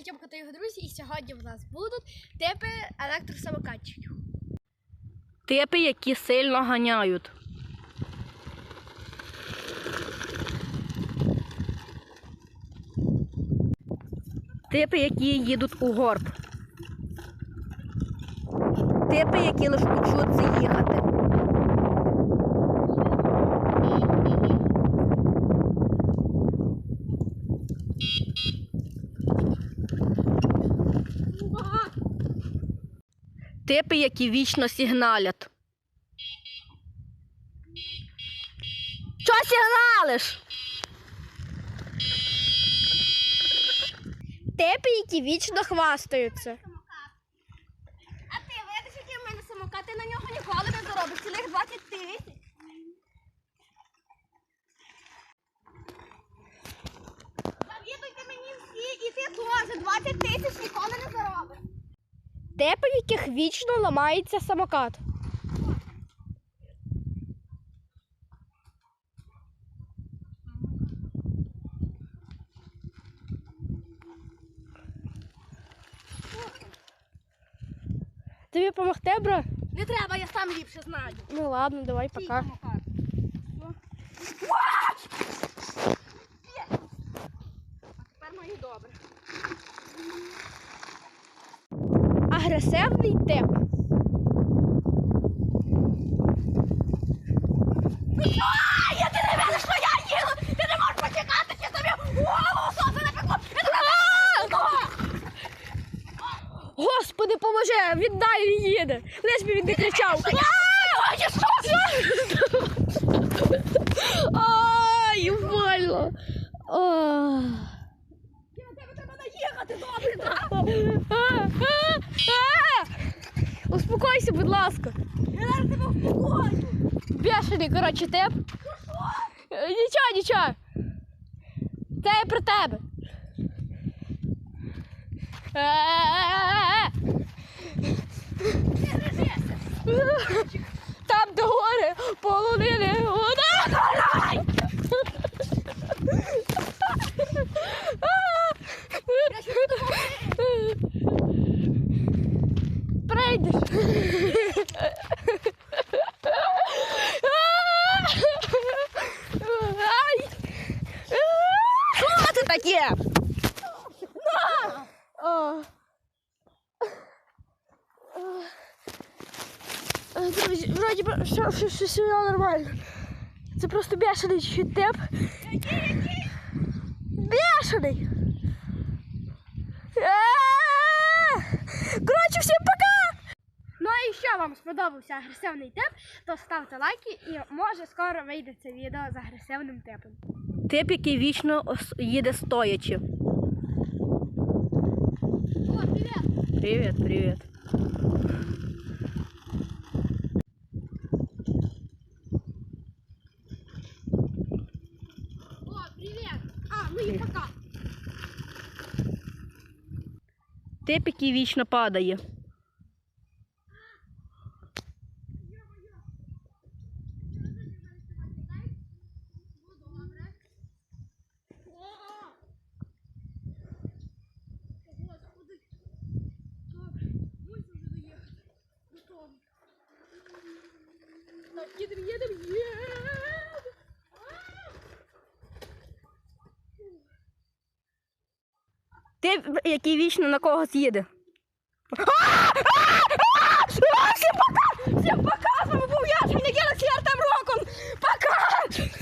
каналі Тьомка та його друзі, і сьогодні в нас будуть типи електросамокатчиків. Типи, які сильно ганяють. Типи, які їдуть у горб. Типи, які лише учуться їхати. Типи, які вічно сигналять. Що сигналиш? Типи, які вічно хвастаються. А ти видиш, який в мене самокат, ти на нього ніколи не заробиш, цілих 20 тисяч. Завідуйте мені всі, і ти теж 20 тисяч. Типи, в яких вічно ламається самокат. Тобі допомогти, бро? Не треба, я сам ліпше знаю. Ну ладно, давай, пока. А тепер мені добре. Агресивний тип. Я ти не видиш, що я їду! Ти не можеш почекати, чи тобі голову сонце не пекло! Я тебе Господи, поможи, віддай він їде. Лиш би він не кричав. Ай, больно. Я тебе треба наїхати, добре, так? Успокойся, будь ласка. Я зараз тебе впокою! Бешений, коротше, тип. Е, Нічого, нічого. Це я про тебе. Там де гори, полонини, вода. Я ще буду Прийдеш. Ай! Що це таке? Е, вроді все, все, все, все нормально. Це просто бешений тип. Бешений! Коротше, всім пока! Ну а якщо вам сподобався агресивний тип, то ставте лайки і може скоро вийде це відео з агресивним типом. Тип, який вічно їде стоячи. О, привіт! Привіт, привіт. О, привіт! А, ну і пока! Тип, який вічно падає. Ладно, едем, едем, едем. Ти, який вічно на когось їде. Всім пока! Всім пока! З вами був я, Шмінігелес, там роком! Пока!